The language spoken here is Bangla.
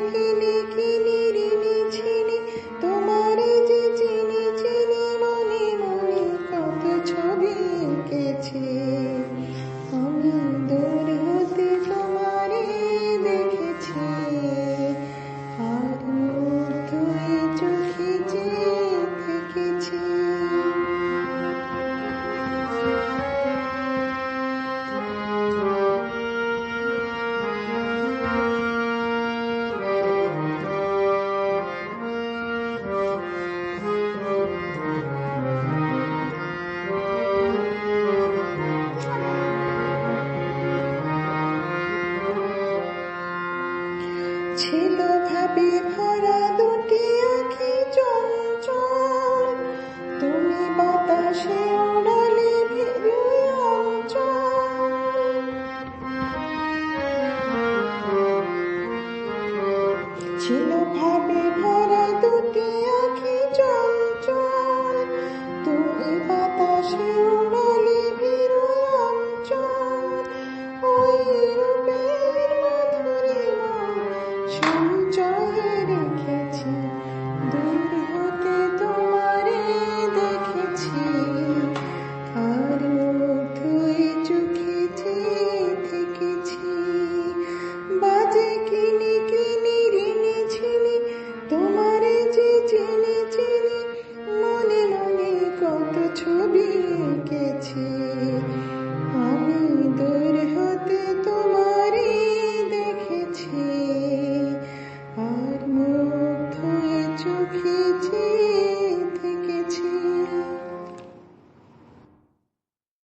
kini kini ছিল ভাবি ভরা দুটি আখি চঞ্চল। তুমি বাতাসে উড়ালে ছিল ভাবি